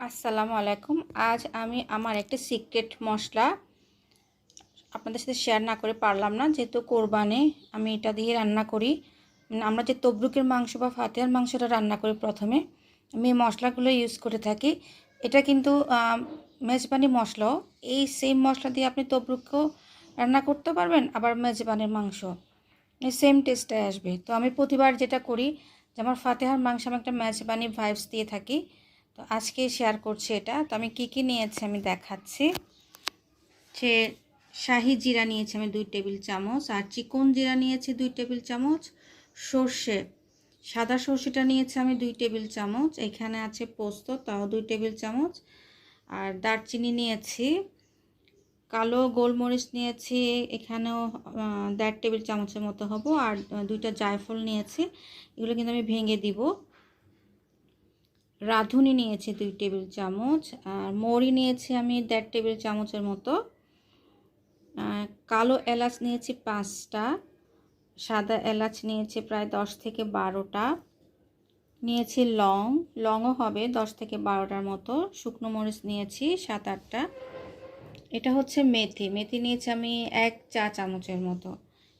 আসসালামু আলাইকুম। আজ আমি আমার একটা সিক্রেট মশলা আপনাদের সাথে শেয়ার না করে পারলাম না, যেহেতু কোরবানে আমি এটা দিয়ে রান্না করি। মানে আমরা যে তবরুকের মাংস বা ফাতেহার মাংসটা রান্না করি প্রথমে, আমি মশলাগুলো ইউজ করে থাকি। এটা কিন্তু মেজবানি মশলাও। এই সেম মশলা দিয়ে আপনি তবরুকও রান্না করতে পারবেন, আবার মেজবানের মাংস এই সেম টেস্টটাই আসবে। তো আমি প্রতিবার যেটা করি যে আমার ফাতেহার মাংস আমি একটা মেজবানি ভাইবস দিয়ে থাকি। তো আজকে শেয়ার করছি এটা। তো আমি কী কী নিয়েছি আমি দেখাচ্ছি। যে শাহি জিরা নিয়েছি আমি দুই টেবিল চামচ, আর চিকন জিরা নিয়েছি দুই টেবিল চামচ, সর্ষে, সাদা সর্ষেটা নিয়েছি আমি দুই টেবিল চামচ, এখানে আছে পোস্ত, তাও দুই টেবিল চামচ, আর দারচিনি নিয়েছি, কালো গোলমরিচ নিয়েছি, এখানেও দেড় টেবিল চামচের মতো হব, আর দুইটা জায়ফল নিয়েছি, এগুলো কিন্তু আমি ভেঙে দিব। রাঁধুনি নিয়েছি দুই টেবিল চামচ, আর মৌরি নিয়েছি আমি দেড় টেবিল চামচের মতো। কালো এলাচ নিয়েছি পাঁচটা, সাদা এলাচ নিয়েছি প্রায় দশ থেকে বারোটা। নিয়েছি লং, লংও হবে দশ থেকে বারোটার মতো। শুকনো মরিচ নিয়েছি সাত আটটা। এটা হচ্ছে মেথি মেথি নিয়েছি আমি এক চা চামচের মতো।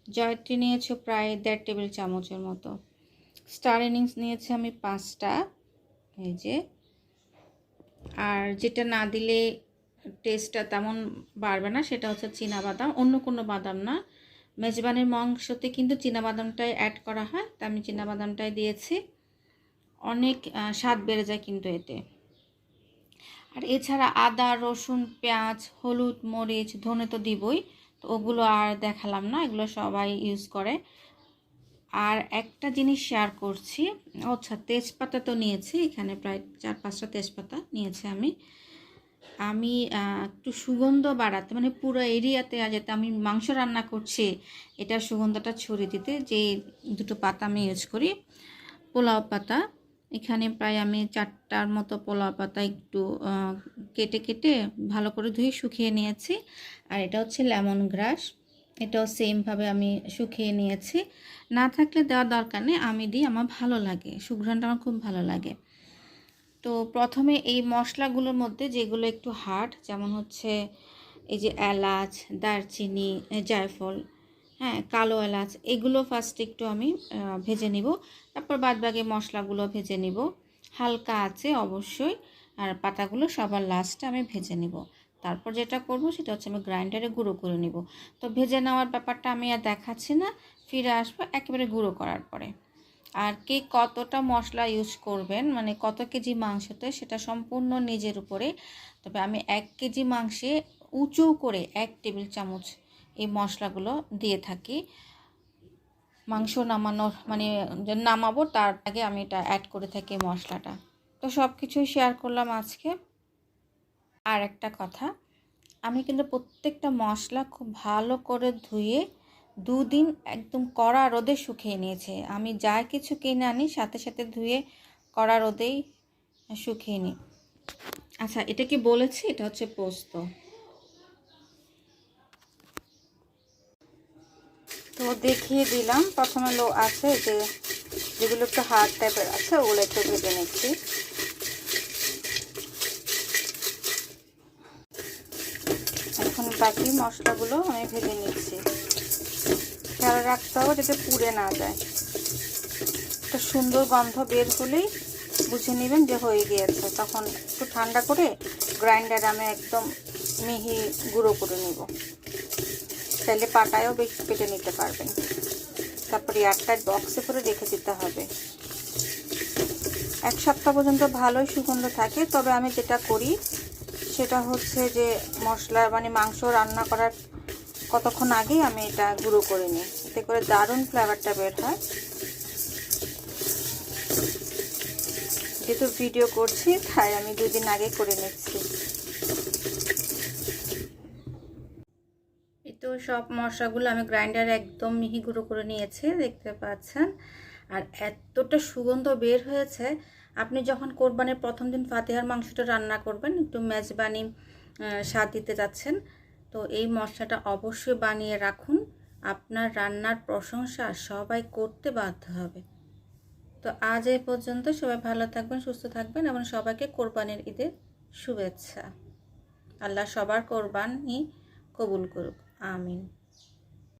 জয়ত্রী নিয়েছি প্রায় দেড় টেবিল চামচের মতো। স্টার ইনিংস নিয়েছি আমি পাঁচটা। এই যে। আর যেটা না দিলে টেস্টটা তেমন বাড়বে না, সেটা হচ্ছে বাদাম। অন্য কোনো বাদাম না। মেজবানের মাংসতে কিন্তু বাদামটাই অ্যাড করা হয়, তা আমি বাদামটাই দিয়েছি। অনেক স্বাদ বেড়ে যায় কিন্তু এতে। আর এছাড়া আদা, রসুন, পেঁয়াজ, হলুদ, মরিচ, ধনে তো দিবই, তো ওগুলো আর দেখালাম না, এগুলো সবাই ইউজ করে। আর একটা জিনিস শেয়ার করছি আচ্ছা তেজপাতা তো নিয়েছি, এখানে প্রায় চার পাঁচটা তেজপাতা নিয়েছি আমি। আমি একটু সুগন্ধ বাড়াতে মানে পুরো এরিয়াতে যাতে আমি মাংস রান্না করছি এটা সুগন্ধটা ছড়িয়ে দিতে, যে দুটো পাতা আমি ইউজ করি, পোলাও পাতা। এখানে প্রায় আমি চারটার মতো পোলাও পাতা একটু কেটে কেটে ভালো করে ধুয়ে শুকিয়ে নিয়েছি। আর এটা হচ্ছে লেমন গ্রাস এটাও সেমভাবে আমি শুকিয়ে নিয়েছি। না থাকলে দেওয়ার দরকার নেই, আমি দিই, আমার ভালো লাগে, সুঘ্রাণটা আমার খুব ভালো লাগে। তো প্রথমে এই মশলাগুলোর মধ্যে যেগুলো একটু হার্ড যেমন হচ্ছে এই যে এলাচ, দারচিনি, জায়ফল হ্যাঁ কালো এলাচ, এগুলো ফার্স্ট একটু আমি ভেজে নিব। তারপর বাদবাকি মশলাগুলো ভেজে নিব। হালকা আছে অবশ্যই, আর পাতাগুলো সবার লাস্টে আমি ভেজে নিব। তারপর যেটা করব সেটা হচ্ছে আমি গ্রাইন্ডারে গুঁড়ো করে নিব। তো ভেজে নেওয়ার ব্যাপারটা আমি আর দেখাচ্ছি না, ফিরে আসব একেবারে গুঁড়ো করার পরে। আর কে কতটা মশলা ইউজ করবেন মানে কত কেজি মাংসতে সেটা সম্পূর্ণ নিজের উপরে তবে আমি এক কেজি মাংসে উঁচু করে এক টেবিল চামচ এই মশলাগুলো দিয়ে থাকি। মাংস নামানোর মানে নামাবো তার আগে আমি এটা অ্যাড করে থাকি মশলাটা। তো সব কিছুই শেয়ার করলাম আজকে। আর একটা কথা। আমি কিন্তু প্রত্যেকটা মশলা খুব ভালো করে ধুয়ে দুদিন একদম কড়া রোদে শুকিয়ে নিয়েছে। আমি যা কিছু কিনে আনি, সাথে সাথে ধুয়ে কড়া রোদেই শুকিয়ে নিই। আচ্ছা এটা কি বলেছি? এটা হচ্ছে পোস্ত। তো দেখিয়ে দিলাম। প্রথমে লো আছে যে যেগুলো একটু হার্ড টাইপের আছে, ওগুলো একটু ভেজে নিচ্ছি এখন বাকি মশলাগুলো আমি ভেজে নিচ্ছি। খেয়াল রাখতে হবে যাতে পুড়ে না যায়। একটা সুন্দর গন্ধ বের হলেই বুঝে নেবেন যে হয়ে গিয়েছে। তখন একটু ঠান্ডা করে গ্রাইন্ডার আমি একদম মিহি গুঁড়ো করে নেব। তাহলে পাটায়ও বেশি কেটে নিতে পারবেন। তারপরে এয়ারটাইট বক্সে করে রেখে দিতে হবে। এক সপ্তাহ পর্যন্ত ভালোই সুগন্ধ থাকে, তবে আমি যেটা করি সেটা হচ্ছে যে মশলা মানে মাংস রান্না করার কতক্ষণ আগেই আমি এটা গুঁড়ো করে নিই। এতে করে দারুণ ফ্লেভারটা বের হয়। যেহেতু ভিডিও করছি, তাই আমি দুদিন আগে করে নিচ্ছি এই তো সব মশলাগুলো আমি গ্রাইন্ডারে একদম মিহি গুঁড়ো করে নিয়েছি, দেখতে পাচ্ছেন। আর এতটা সুগন্ধ বের হয়েছে, আপনি যখন কোরবানির প্রথম দিন ফাতেহার মাংসটা রান্না করবেন, একটু মেজবানি স্বাদ দিতে যাচ্ছেন, তো এই মশলাটা অবশ্যই বানিয়ে রাখুন। আপনার রান্নার প্রশংসা সবাই করতে বাধ্য হবে। তো আজ এই পর্যন্ত সবাই ভালো থাকবেন, সুস্থ থাকবেন এবং সবাইকে কোরবানির ঈদের শুভেচ্ছা। আল্লাহ সবার কোরবানি কবুল করুক। Amen.